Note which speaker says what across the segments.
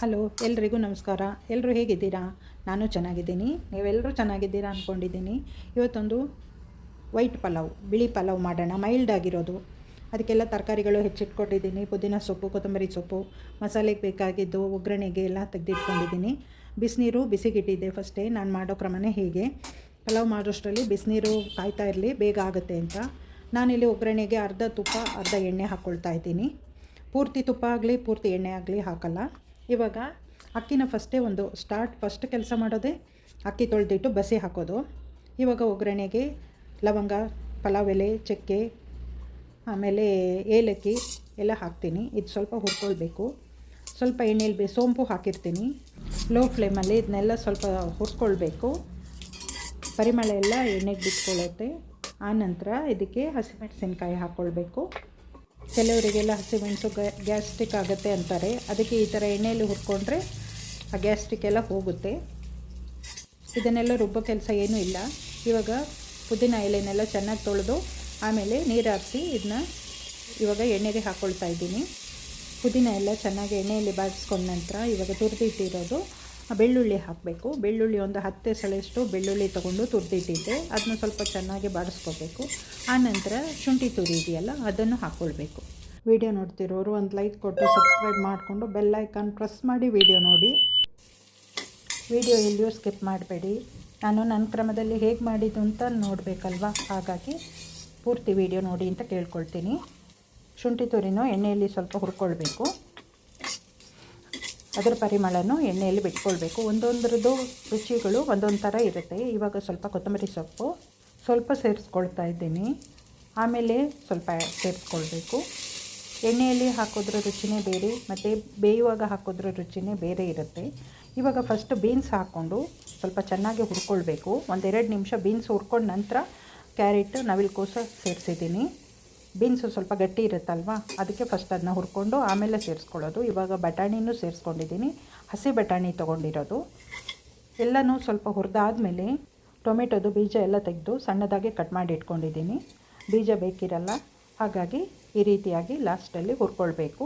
Speaker 1: Hello, ಎಲ್ರಿಗೂ ನಮಸ್ಕಾರ. ಎಲ್ಲರೂ ಹೇಗಿದ್ದೀರಾ? ನಾನು ಚೆನ್ನಾಗಿದ್ದೀನಿ. ನೀವೆಲ್ಲರೂ ಚೆನ್ನಾಗಿದ್ದೀರಾ ಅಂದ್ಕೊಂಡಿದ್ದೀನಿ ಇವತ್ತೊಂದು ವೈಟ್ ಪಲಾವ್, ಬಿಳಿ ಪಲಾವ್ ಮಾಡೋಣ. ಮೈಲ್ಡ್ ಆಗಿರೋದು. ಅದಕ್ಕೆಲ್ಲ ತರಕಾರಿಗಳು ಹೆಚ್ಚಿಟ್ಕೊಂಡಿದ್ದೀನಿ. ಪುದೀನ ಸೊಪ್ಪು, ಕೊತ್ತಂಬರಿ ಸೊಪ್ಪು, ಮಸಾಲೆಗೆ ಬೇಕಾಗಿದ್ದು ಒಗ್ಗರಣೆಗೆ ಎಲ್ಲ ತೆಗೆದಿಟ್ಕೊಂಡಿದ್ದೀನಿ. ಬಿಸಿನೀರು ಬಿಸಿಗಿಟ್ಟಿದ್ದೆ ಫಸ್ಟೇ. ನಾನು ಮಾಡೋ ಕ್ರಮನೇ ಹೀಗೆ. ಪಲಾವ್ ಮಾಡೋಷ್ಟರಲ್ಲಿ ಬಿಸಿನೀರು ಕಾಯ್ತಾ ಇರಲಿ, ಬೇಗ ಆಗುತ್ತೆ ಅಂತ. ನಾನಿಲ್ಲಿ ಒಗ್ಗರಣೆಗೆ ಅರ್ಧ ತುಪ್ಪ, ಅರ್ಧ ಎಣ್ಣೆ ಹಾಕ್ಕೊಳ್ತಾ ಇದ್ದೀನಿ. ಪೂರ್ತಿ ತುಪ್ಪ ಆಗಲಿ, ಪೂರ್ತಿ ಎಣ್ಣೆ ಆಗಲಿ ಹಾಕಲ್ಲ. ಇವಾಗ ಅಕ್ಕಿನ ಫಸ್ಟೇ ಒಂದು ಸ್ಟಾರ್ಟ್ ಫಸ್ಟ್ ಕೆಲಸ ಮಾಡೋದೇ ಅಕ್ಕಿ ತೊಳೆದಿಟ್ಟು ಬಸಿ ಹಾಕೋದು. ಇವಾಗ ಒಗ್ಗರಣೆಗೆ ಲವಂಗ, ಪಲಾವ್ ಎಲೆ, ಚಕ್ಕೆ, ಆಮೇಲೆ ಏಲಕ್ಕಿ ಎಲ್ಲ ಹಾಕ್ತೀನಿ. ಇದು ಸ್ವಲ್ಪ ಹುರ್ಕೊಳ್ಬೇಕು. ಸ್ವಲ್ಪ ಎಣ್ಣೆಲಿ ಬೇ, ಸೋಂಪು ಹಾಕಿರ್ತೀನಿ. ಲೋ ಫ್ಲೇಮಲ್ಲಿ ಇದನ್ನೆಲ್ಲ ಸ್ವಲ್ಪ ಹುರ್ಕೊಳ್ಬೇಕು. ಪರಿಮಳ ಎಲ್ಲ ಎಣ್ಣೆಗೆ ಬಿಟ್ಕೊಳ್ಳುತ್ತೆ. ಆನಂತರ ಇದಕ್ಕೆ ಹಸಿಮೆಣಸಿನ್ಕಾಯಿ ಹಾಕ್ಕೊಳ್ಬೇಕು. ಕೆಲವರಿಗೆಲ್ಲ ಹಸಿಮೆಣಸು ಗ್ಯಾಸ್ಟ್ರಿಕ್ ಆಗುತ್ತೆ ಅಂತಾರೆ. ಅದಕ್ಕೆ ಈ ಥರ ಎಣ್ಣೆಯಲ್ಲಿ ಹುರ್ಕೊಂಡ್ರೆ ಆ ಗ್ಯಾಸ್ಟ್ರಿಕ್ ಎಲ್ಲ ಹೋಗುತ್ತೆ. ಇದನ್ನೆಲ್ಲ ರುಬ್ಬೋ ಕೆಲಸ ಏನೂ ಇಲ್ಲ. ಇವಾಗ ಪುದೀನ ಎಲೆನೆಲ್ಲ ಚೆನ್ನಾಗಿ ತೊಳೆದು ಆಮೇಲೆ ನೀರು ಹಾರಿಸಿ ಇದನ್ನ ಇವಾಗ ಎಣ್ಣೆಗೆ ಹಾಕ್ಕೊಳ್ತಾ ಇದ್ದೀನಿ. ಪುದೀನ ಎಲ್ಲ ಚೆನ್ನಾಗಿ ಎಣ್ಣೆಯಲ್ಲಿ ಬಾಡಿಸ್ಕೊಂಡ ನಂತರ ಇವಾಗ ತುರಿದಿಟ್ಟಿರೋದು ಬೆಳ್ಳುಳ್ಳಿ ಹಾಕಬೇಕು. ಬೆಳ್ಳುಳ್ಳಿ ಒಂದು ಹತ್ತು ಸಳೆಯಷ್ಟು ಬೆಳ್ಳುಳ್ಳಿ ತೊಗೊಂಡು ತುರಿದಿಟ್ಟಿದ್ದೆ. ಅದನ್ನ ಸ್ವಲ್ಪ ಚೆನ್ನಾಗಿ ಬಾಡಿಸ್ಕೋಬೇಕು. ಆನಂತರ ಶುಂಠಿ ತುರಿ ಇದೆಯಲ್ಲ, ಅದನ್ನು ಹಾಕ್ಕೊಳ್ಬೇಕು. ವಿಡಿಯೋ ನೋಡ್ತಿರೋರು ಒಂದು ಲೈಕ್ ಕೊಟ್ಟು ಸಬ್ಸ್ಕ್ರೈಬ್ ಮಾಡಿಕೊಂಡು ಬೆಲ್ ಐಕಾನ್ ಪ್ರೆಸ್ ಮಾಡಿ ವಿಡಿಯೋ ನೋಡಿ. ವಿಡಿಯೋ ಎಲ್ಲಿಯೂ ಸ್ಕಿಪ್ ಮಾಡಬೇಡಿ. ನಾನು ನನ್ನ ಕ್ರಮದಲ್ಲಿ ಹೇಗೆ ಮಾಡಿದ್ದು ಅಂತ ನೋಡಬೇಕಲ್ವಾ? ಹಾಗಾಗಿ ಪೂರ್ತಿ ವಿಡಿಯೋ ನೋಡಿ ಅಂತ ಕೇಳ್ಕೊಳ್ತೀನಿ. ಶುಂಠಿ ತುರಿನೂ ಎಣ್ಣೆಯಲ್ಲಿ ಸ್ವಲ್ಪ ಹುರ್ಕೊಳ್ಬೇಕು. ಅದರ ಪರಿಮಳನೂ ಎಣ್ಣೆಯಲ್ಲಿ ಬಿಟ್ಕೊಳ್ಬೇಕು. ಒಂದೊಂದರದ್ದು ರುಚಿಗಳು ಒಂದೊಂದು ಥರ ಇರುತ್ತೆ. ಇವಾಗ ಸ್ವಲ್ಪ ಕೊತ್ತಂಬರಿ ಸೊಪ್ಪು ಸ್ವಲ್ಪ ಸೇರಿಸ್ಕೊಳ್ತಾ ಇದ್ದೀನಿ. ಆಮೇಲೆ ಸ್ವಲ್ಪ ಸೇರಿಸ್ಕೊಳ್ಬೇಕು. ಎಣ್ಣೆಯಲ್ಲಿ ಹಾಕೋದ್ರ ರುಚಿನೇ ಬೇರೆ, ಮತ್ತು ಬೇಯುವಾಗ ಹಾಕೋದ್ರ ರುಚಿನೇ ಬೇರೆ ಇರುತ್ತೆ. ಇವಾಗ ಫಸ್ಟ್ ಬೀನ್ಸ್ ಹಾಕ್ಕೊಂಡು ಸ್ವಲ್ಪ ಚೆನ್ನಾಗಿ ಹುರ್ಕೊಳ್ಬೇಕು. ಒಂದೆರಡು ನಿಮಿಷ ಬೀನ್ಸ್ ಹುರ್ಕೊಂಡು ನಂತರ ಕ್ಯಾರೆಟ್ ನವಿಲುಕೋಸು ಸೇರಿಸಿದ್ದೀನಿ. ಬೀನ್ಸು ಸ್ವಲ್ಪ ಗಟ್ಟಿ ಇರುತ್ತಲ್ವ? ಅದಕ್ಕೆ ಫಸ್ಟ್ ಅದನ್ನ ಹುರ್ಕೊಂಡು ಆಮೇಲೆ ಸೇರಿಸ್ಕೊಳ್ಳೋದು. ಇವಾಗ ಬಟಾಣಿನೂ ಸೇರಿಸ್ಕೊಂಡಿದ್ದೀನಿ. ಹಸಿ ಬಟಾಣಿ ತೊಗೊಂಡಿರೋದು. ಎಲ್ಲನೂ ಸ್ವಲ್ಪ ಹುರಿದಾದ್ಮೇಲೆ ಟೊಮೆಟೊದು, ಬೀಜ ಎಲ್ಲ ತೆಗೆದು ಸಣ್ಣದಾಗಿ ಕಟ್ ಮಾಡಿ ಇಟ್ಕೊಂಡಿದ್ದೀನಿ. ಬೀಜ ಬೇಕಿರಲ್ಲ, ಹಾಗಾಗಿ ಈ ರೀತಿಯಾಗಿ ಲಾಸ್ಟಲ್ಲಿ ಹುರ್ಕೊಳ್ಬೇಕು.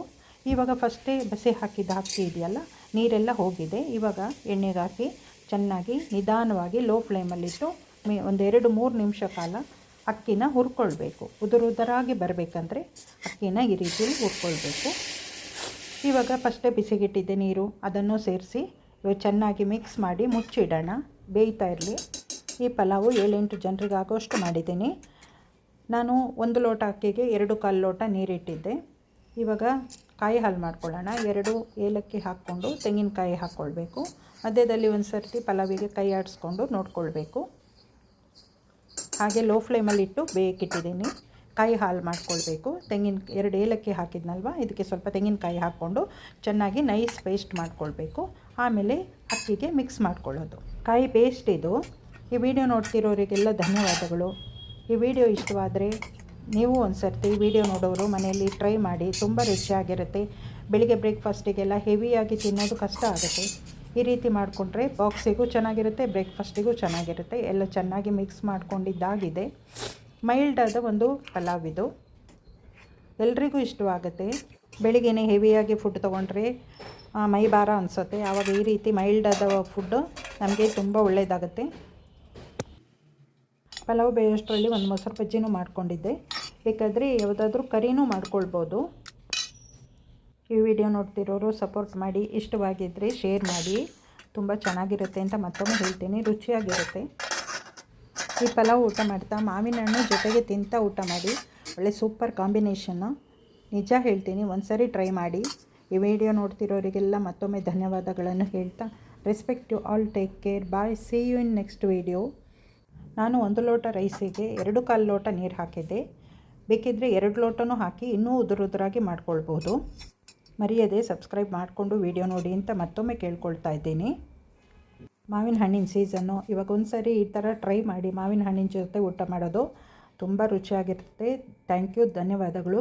Speaker 1: ಇವಾಗ ಫಸ್ಟೇ ಬಸಿ ಹಾಕಿದ ಅಕ್ಕಿ ಇದೆಯಲ್ಲ, ನೀರೆಲ್ಲ ಹೋಗಿದೆ. ಇವಾಗ ಎಣ್ಣೆಗಾಕಿ ಚೆನ್ನಾಗಿ ನಿಧಾನವಾಗಿ ಲೋ ಫ್ಲೇಮಲ್ಲಿಟ್ಟು ಮೇ ಒಂದೆರಡು ಮೂರು ನಿಮಿಷ ಕಾಲ ಅಕ್ಕಿನ ಹುರ್ಕೊಳ್ಬೇಕು. ಉದುರು ಉದುರಾಗಿ ಬರಬೇಕಂದ್ರೆ ಅಕ್ಕಿನ ಈ ರೀತಿಯಲ್ಲಿ ಹುರ್ಕೊಳ್ಬೇಕು. ಇವಾಗ ಫಸ್ಟೇ ಬಿಸಿಗಿಟ್ಟಿದ್ದೆ ನೀರು. ಅದನ್ನು ಸೇರಿಸಿ ಇವಾಗ ಚೆನ್ನಾಗಿ ಮಿಕ್ಸ್ ಮಾಡಿ ಮುಚ್ಚಿಡೋಣ. ಬೇಯ್ತಾ ಇರಲಿ. ಈ ಪಲಾವು ಏಳೆಂಟು ಜನರಿಗೆ ಆಗೋಷ್ಟು ಮಾಡಿದ್ದೀನಿ. ನಾನು ಒಂದು ಲೋಟ ಅಕ್ಕಿಗೆ ಎರಡು ಕಾಲು ಲೋಟ ನೀರಿಟ್ಟಿದ್ದೆ. ಇವಾಗ ಕಾಯಿ ಹಾಲು ಮಾಡ್ಕೊಳ್ಳೋಣ. ಎರಡು ಏಲಕ್ಕಿ ಹಾಕ್ಕೊಂಡು ತೆಂಗಿನಕಾಯಿ ಹಾಕ್ಕೊಳ್ಬೇಕು. ಮಧ್ಯದಲ್ಲಿ ಒಂದು ಸರ್ತಿ ಪಲಾವಿಗೆ ಕೈ ಆಡಿಸ್ಕೊಂಡು ನೋಡ್ಕೊಳ್ಬೇಕು. ಹಾಗೆ ಲೋ ಫ್ಲೇಮಲ್ಲಿಟ್ಟು ಬೇಕಿಟ್ಟಿದ್ದೀನಿ. ಕಾಯಿ ಹಾಲು ಮಾಡ್ಕೊಳ್ಬೇಕು. ತೆಂಗಿನ ಎರಡು ಏಲಕ್ಕಿ ಹಾಕಿದ್ನಲ್ವ? ಇದಕ್ಕೆ ಸ್ವಲ್ಪ ತೆಂಗಿನಕಾಯಿ ಹಾಕ್ಕೊಂಡು ಚೆನ್ನಾಗಿ ನೈಸ್ ಪೇಸ್ಟ್ ಮಾಡ್ಕೊಳ್ಬೇಕು. ಆಮೇಲೆ ಅಕ್ಕಿಗೆ ಮಿಕ್ಸ್ ಮಾಡ್ಕೊಳ್ಳೋದು. ಕಾಯಿ ಪೇಸ್ಟ್ ಇದು. ಈ ವಿಡಿಯೋ ನೋಡ್ತಿರೋರಿಗೆಲ್ಲ ಧನ್ಯವಾದಗಳು. ಈ ವಿಡಿಯೋ ಇಷ್ಟವಾದರೆ ನೀವು ಒಂದು ಸರ್ತಿ ವಿಡಿಯೋ ನೋಡೋರು ಮನೆಯಲ್ಲಿ ಟ್ರೈ ಮಾಡಿ. ತುಂಬ ರುಚಿಯಾಗಿರುತ್ತೆ. ಬೆಳಿಗ್ಗೆ ಬ್ರೇಕ್ಫಾಸ್ಟಿಗೆಲ್ಲ ಹೆವಿಯಾಗಿ ತಿನ್ನೋದು ಕಷ್ಟ ಆಗುತ್ತೆ. ಈ ರೀತಿ ಮಾಡಿಕೊಂಡ್ರೆ ಬಾಕ್ಸಿಗೂ ಚೆನ್ನಾಗಿರುತ್ತೆ, ಬ್ರೇಕ್ಫಾಸ್ಟಿಗೂ ಚೆನ್ನಾಗಿರುತ್ತೆ. ಎಲ್ಲ ಚೆನ್ನಾಗಿ ಮಿಕ್ಸ್ ಮಾಡ್ಕೊಂಡಿದ್ದಾಗಿದೆ. ಮೈಲ್ಡಾದ ಒಂದು ಪಲಾವ್ ಇದು. ಎಲ್ರಿಗೂ ಇಷ್ಟವಾಗುತ್ತೆ. ಬೆಳಿಗ್ಗೆನೇ ಹೆವಿಯಾಗಿ ಫುಡ್ ತೊಗೊಂಡ್ರೆ ಮೈ ಭಾರ ಅನಿಸುತ್ತೆ. ಆವಾಗ ಈ ರೀತಿ ಮೈಲ್ಡಾದ ಫುಡ್ಡು ನಮಗೆ ತುಂಬ ಒಳ್ಳೆಯದಾಗುತ್ತೆ ಪಲಾವ್ ಬೇಯೋಷ್ಟರಲ್ಲಿ ಒಂದು ಮೊಸರು ಬಜ್ಜಿನೂ ಮಾಡಿಕೊಂಡಿದ್ದೆ. ಬೇಕಾದರೆ ಯಾವುದಾದ್ರೂ ಕರಿನೂ ಮಾಡ್ಕೊಳ್ಬೋದು. ಈ ವಿಡಿಯೋ ನೋಡ್ತಿರೋರು ಸಪೋರ್ಟ್ ಮಾಡಿ ಇಷ್ಟವಾಗಿದ್ದರೆ ಶೇರ್ ಮಾಡಿ. ತುಂಬ ಚೆನ್ನಾಗಿರುತ್ತೆ ಅಂತ ಮತ್ತೊಮ್ಮೆ ಹೇಳ್ತೀನಿ. ರುಚಿಯಾಗಿರುತ್ತೆ. ಈ ಪಲಾವ್ ಊಟ ಮಾಡ್ತಾ ಮಾವಿನ ಹಣ್ಣು ಜೊತೆಗೆ ತಿಂತಾ ಊಟ ಮಾಡಿ. ಒಳ್ಳೆ ಸೂಪರ್ ಕಾಂಬಿನೇಷನ್ನು ನಿಜ ಹೇಳ್ತೀನಿ ಒಂದು ಸರಿ ಟ್ರೈ ಮಾಡಿ. ಈ ವಿಡಿಯೋ ನೋಡ್ತಿರೋರಿಗೆಲ್ಲ ಮತ್ತೊಮ್ಮೆ ಧನ್ಯವಾದಗಳನ್ನು ಹೇಳ್ತಾ respect to all take care bye see you in next video ನಾನು ಒಂದು ಲೋಟ ರೈಸಿಗೆ ಎರಡು ಕಾಲು ಲೋಟ ನೀರು ಹಾಕಿದ್ದೆ. ಬೇಕಿದ್ದರೆ ಎರಡು ಲೋಟನೂ ಹಾಕಿ ಇನ್ನೂ ಉದುರುದುರಾಗಿ ಮಾಡ್ಕೊಳ್ಬೋದು. ಮರೆಯದೆ ಸಬ್ಸ್ಕ್ರೈಬ್ ಮಾಡಿಕೊಂಡು ವಿಡಿಯೋ ನೋಡಿ ಅಂತ ಮತ್ತೊಮ್ಮೆ ಕೇಳ್ಕೊಳ್ತಾ ಇದ್ದೀನಿ. ಮಾವಿನ ಹಣ್ಣಿನ ಸೀಸನ್ನು ಇವಾಗ ಒಂದು ಸರಿ ಈ ಥರ ಟ್ರೈ ಮಾಡಿ ಮಾವಿನ ಹಣ್ಣಿನ ಜೊತೆ ಊಟ ಮಾಡೋದು ತುಂಬ ರುಚಿಯಾಗಿರುತ್ತೆ. ಥ್ಯಾಂಕ್ ಯು, ಧನ್ಯವಾದಗಳು.